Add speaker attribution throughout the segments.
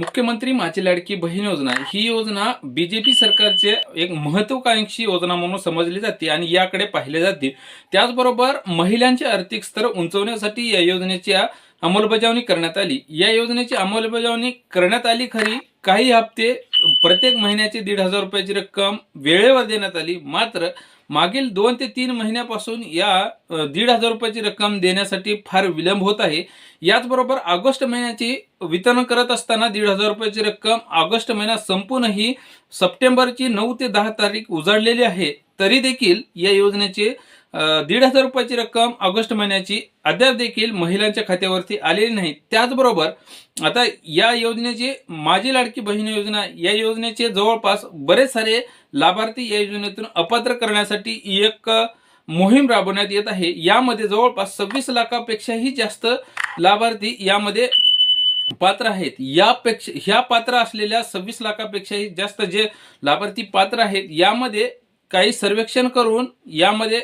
Speaker 1: मुख्यमंत्री माझी लाडकी बहीण योजना. ही योजना बीजेपी सरकारचे एक महत्वाकांक्षी योजना म्हणून समजली जाते आणि याकडे पाहिले जाते. त्याचबरोबर महिलांचे आर्थिक स्तर उंचवण्यासाठी या योजनेची अंमलबजावणी करण्यात आली. या योजनेची अंमलबजावणी करण्यात आली खरी काही हप्ते प्रत्येक महिन्याची दीड हजार रुपयाची रक्कम वेळेवर देण्यात आली. मात्र मागील दोन ते तीन महिन्यापासून या दीड हजार रुपयाची रक्कम देण्यासाठी फार विलंब होत आहे. याचबरोबर ऑगस्ट महिन्याची वितरण करत असताना दीड हजार रुपयाची रक्कम ऑगस्ट महिना संपूनही सप्टेंबरची नऊ ते दहा तारीख उजाडलेली आहे. तरी देखील या योजनेचे दीड हजार रुपयाची रक्कम ऑगस्ट महिन्याची अद्याप देखील महिलांच्या खात्यावरती आलेली नाही. त्याचबरोबर आता या योजनेची माझी लाडकी बहीण योजना या योजनेचे जवळपास बरेच सारे लाभार्थी या योजनेतून अपात्र करण्यासाठी एक मोहीम राबवण्यात येत आहे. यामध्ये जवळपास सव्वीस लाखापेक्षाही जास्त लाभार्थी यामध्ये पात्र आहेत. यापेक्षा ह्या पात्र असलेल्या सव्वीस लाखापेक्षाही जास्त जे लाभार्थी पात्र आहेत यामध्ये काही सर्वेक्षण करून यामध्ये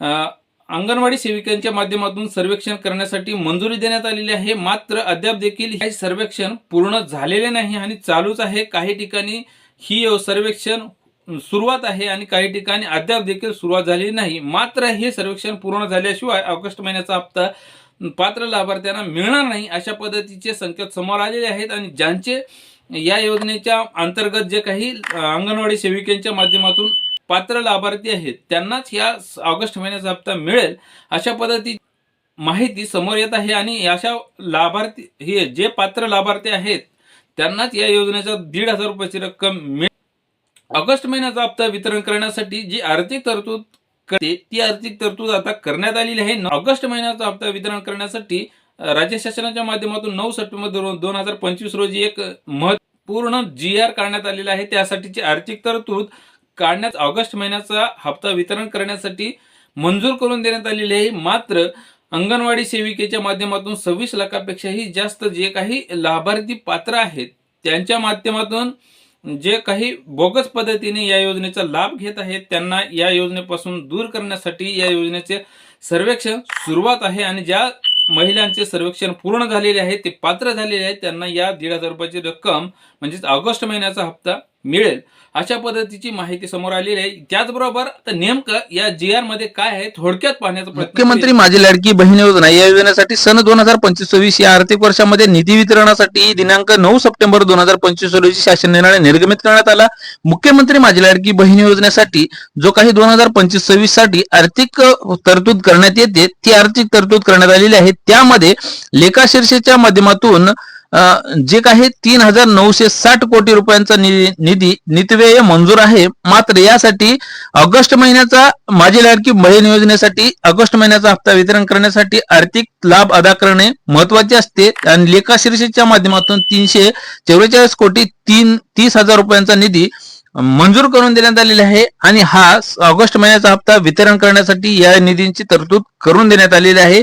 Speaker 1: अंगणवाडी सेविकांच्या माध्यमातून सर्वेक्षण करण्यासाठी मंजुरी देण्यात आलेली आहे. मात्र अद्याप देखील हे सर्वेक्षण पूर्ण झालेले नाही आणि चालूच आहे. काही ठिकाणी ही सर्वेक्षण सुरुवात आहे आणि काही ठिकाणी अद्याप देखील सुरुवात झालेली नाही. मात्र हे सर्वेक्षण पूर्ण झाल्याशिवाय ऑगस्ट महिन्याचा हप्ता पात्र लाभार्थ्यांना मिळणार नाही अशा पद्धतीचे संकेत समोर आलेले आहेत आणि ज्यांचे या योजनेच्या अंतर्गत जे काही अंगणवाडी सेविकांच्या माध्यमातून पात्र लाभार्थी आहेत. त्यांनाच या ऑगस्ट महिन्याचा हप्ता मिळेल अशा पद्धती माहिती समोर येत आहे आणि अशा लाभार्थी हे जे पात्र लाभार्थी आहेत त्यांनाच या योजनेचा दीड हजार रुपयाची रक्कम मिळेल. ऑगस्ट महिन्याचा हप्ता वितरण करण्यासाठी जी आर्थिक तरतूद करते ती आर्थिक तरतूद आता करण्यात आलेली आहे. ऑगस्ट महिन्याचा हप्ता वितरण करण्यासाठी राज्य शासनाच्या माध्यमातून नऊ सप्टेंबर दोन हजार पंचवीस रोजी एक महत्त्वपूर्ण जी आर काढण्यात आलेला आहे. त्यासाठीची आर्थिक तरतूद काढण्यात ऑगस्ट महिन्याचा हप्ता वितरण करण्यासाठी मंजूर करून देण्यात आलेली आहे. मात्र अंगणवाडी सेविकेच्या माध्यमातून सव्वीस लाखापेक्षाही जास्त जे काही लाभार्थी पात्र आहेत त्यांच्या माध्यमातून जे काही बोगस पद्धतीने या योजनेचा लाभ घेत आहेत त्यांना या योजनेपासून दूर करण्यासाठी या योजनेचे सर्वेक्षण सुरुवात आहे आणि ज्या महिलांचे सर्वेक्षण पूर्ण झालेले आहे ते पात्र झालेले आहेत त्यांना या दीड हजार रुपयाची रक्कम म्हणजेच ऑगस्ट महिन्याचा हप्ता मिळेल. अशा पद्धतीची माहिती समोर आलेली आहे. त्याचबरोबर आता नेमकं या जी आरमध्ये काय आहे थोडक्यात पाहण्याचा
Speaker 2: मुख्यमंत्री माझी लाडकी बहीण योजना या योजनेसाठी सन दोन हजार पंचवीस सव्वीस या आर्थिक वर्षामध्ये निधी वितरणासाठी दिनांक नऊ सप्टेंबर दोन हजार पंचवीस रोजी शासन निर्णय निर्गमित करण्यात आला. मुख्यमंत्री माझी लाडकी बहीण योजनेसाठी जो काही दोन हजार पंचवीस सव्वीससाठी आर्थिक तरतूद करण्यात येते ती आर्थिक तरतूद करण्यात आलेली आहे. त्यामध्ये लेखाशीर्षेच्या माध्यमातून अ, जे काही तीन हजार नऊशे साठ कोटी रुपयांचा निधी नितव्यय मंजूर आहे मात्र यासाठी ऑगस्ट महिन्याचा माझी लाडकी बहीण योजनेसाठी ऑगस्ट महिन्याचा हप्ता वितरण करण्यासाठी आर्थिक लाभ अदा करणे महत्त्वाचे असते. आणि लेखाशीर्षेच्या माध्यमातून तीनशे चौवेचाळीस कोटी तीन तीस हजार रुपयांचा निधी मंजूर करून देण्यात आलेला आहे आणि हा ऑगस्ट महिन्याचा हप्ता वितरण करण्यासाठी या निधींची तरतूद करून देण्यात आलेली आहे.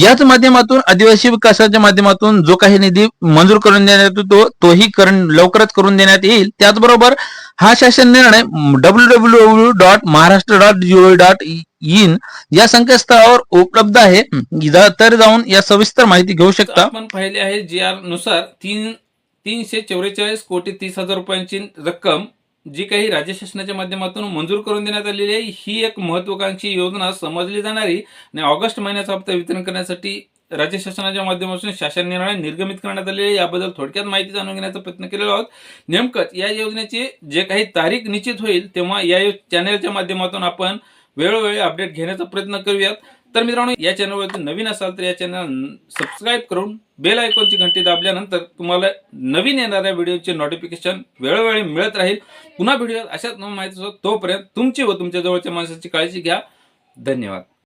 Speaker 2: याच माध्यमातून आदिवासी विकासाच्या माध्यमातून जो काही निधी मंजूर करून देण्यात येतो तो तोही करण लवकरच करून देण्यात येईल. त्याचबरोबर हा शासन निर्णय W W W dot Maharashtra dot gov dot in या संकेतस्थळावर उपलब्ध आहे. तर जाऊन या सविस्तर माहिती घेऊ शकता.
Speaker 1: आपण पाहिले आहे जी आरनुसार तीन तीनशे चौवेचाळीस कोटी तीस हजार रुपयांची रक्कम जी काही राज्य शासनाच्या माध्यमातून मंजूर करून देण्यात आलेली आहे ही एक महत्वाकांक्षी योजना समजली जाणारी आणि ऑगस्ट महिन्याचा हप्ता वितरण करण्यासाठी राज्य शासनाच्या माध्यमातून शासन निर्णय निर्गमित करण्यात आलेले आहे. याबद्दल थोडक्यात माहिती जाणून घेण्याचा प्रयत्न केलेला आहोत नेमकंच या योजनेची जे काही तारीख निश्चित होईल तेव्हा या चॅनलच्या माध्यमातून आपण वेळोवेळी अपडेट घेण्याचा प्रयत्न करूयात तर मित्रांनो या चॅनलवरती नवीन असाल तर या चॅनल सबस्क्राईब करून बेल आयकॉनची घंटी दाबल्यानंतर तुम्हाला नवीन येणाऱ्या व्हिडिओचे नोटिफिकेशन वेळोवेळी मिळत राहील. पुन्हा व्हिडिओ अशाच माहिती तोपर्यंत तुमची व तुमच्या जवळच्या माणसाची काळजी घ्या. धन्यवाद.